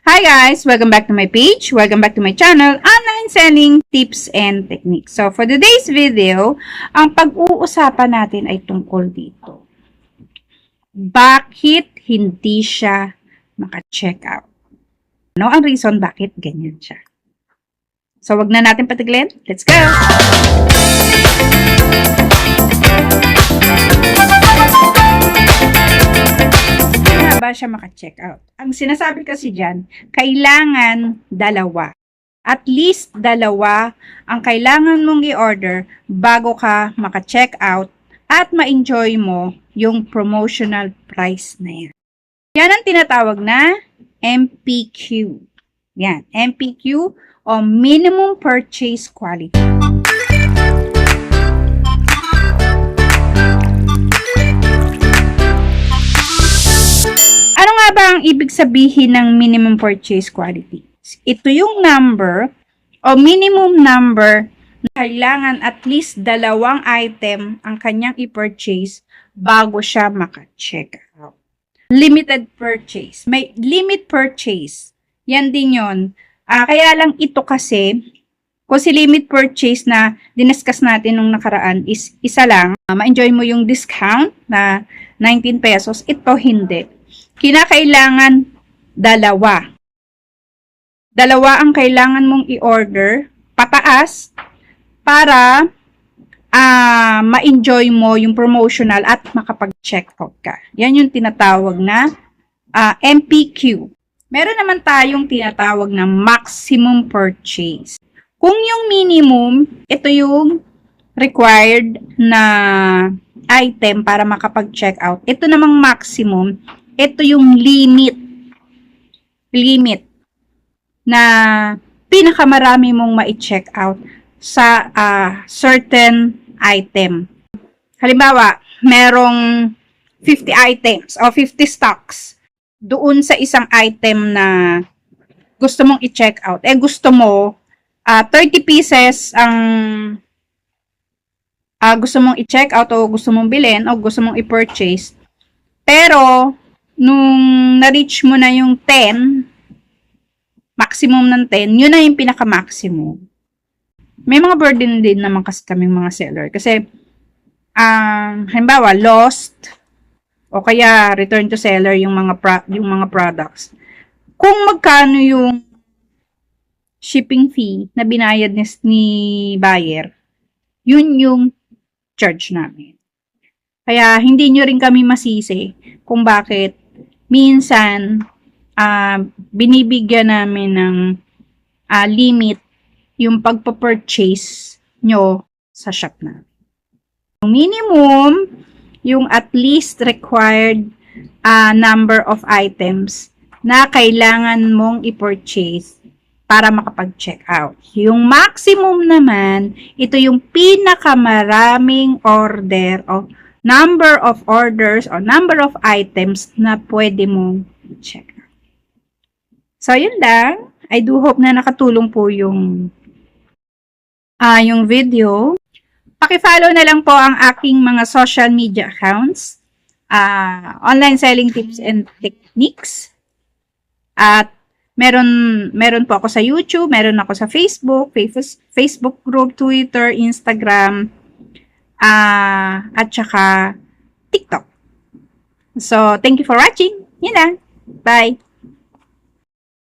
Hi guys! Welcome back to my page. Welcome back to my channel, Online Selling Tips and Techniques. So, for today's video, ang pag-uusapan natin ay tungkol dito. Bakit hindi siya maka-check out? Ano ang reason bakit ganyan siya? So, wag na natin patiglin. Let's go! Siya maka-check out? Ang sinasabi kasi dyan, kailangan dalawa. At least dalawa ang kailangan mong i-order bago ka maka-check out at ma-enjoy mo yung promotional price na yan. Yan ang tinatawag na MPQ. Yan, MPQ o Minimum Purchase Quality. Ibig sabihin ng minimum purchase quality? Ito yung number o minimum number na kailangan at least dalawang item ang kanyang i-purchase bago siya maka-check out. Limited purchase. May limit purchase. Yan din yon. Ah, kaya lang ito kasi, kung si limit purchase na diniscuss natin nung nakaraan is isa lang, ah, ma-enjoy mo yung discount na 19 pesos, ito hindi kinakailangan dalawa. Dalawa ang kailangan mong i-order pataas para ah ma-enjoy mo yung promotional at makapag-check out ka. Yan yung tinatawag na ah, MPQ. Meron naman tayong tinatawag na maximum purchase. Kung yung minimum, ito yung required na item para makapag-check out. Ito namang maximum, ito yung limit. Limit na pinakamarami mong ma-check out sa ah, certain item. Halimbawa, merong 50 items o 50 stocks doon sa isang item na gusto mong i-check out. Eh gusto mo ah 30 pieces ang ah, gusto mong i-check out o gusto mong bilhin o gusto mong i-purchase. Pero nung na-reach mo na yung 10, maximum ng 10, yun na yung pinaka-maximum. May mga burden din naman kasi kaming mga seller. Kasi, um, halimbawa, lost, o kaya return to seller yung mga, pro- yung mga products. Kung magkano yung shipping fee na binayad ni, ni buyer, yun yung charge namin. Kaya, hindi nyo rin kami masisi kung bakit minsan ah binibigyan namin ng ah, limit yung pagpa-purchase nyo sa shop namin. Yung minimum, yung at least required ah, number of items na kailangan mong i-purchase para makapag-check out. Yung maximum naman, ito yung pinakamaraming order o number of orders or number of items na pwede mong check. So, yun lang. I do hope na nakatulong po yung ah yung video. Paki-follow na lang po ang aking mga social media accounts. ah online selling tips and techniques. At meron meron po ako sa YouTube, meron ako sa Facebook, Facebook group, Twitter, Instagram, ah at saka TikTok. So, thank you for watching. Yun lang. Bye.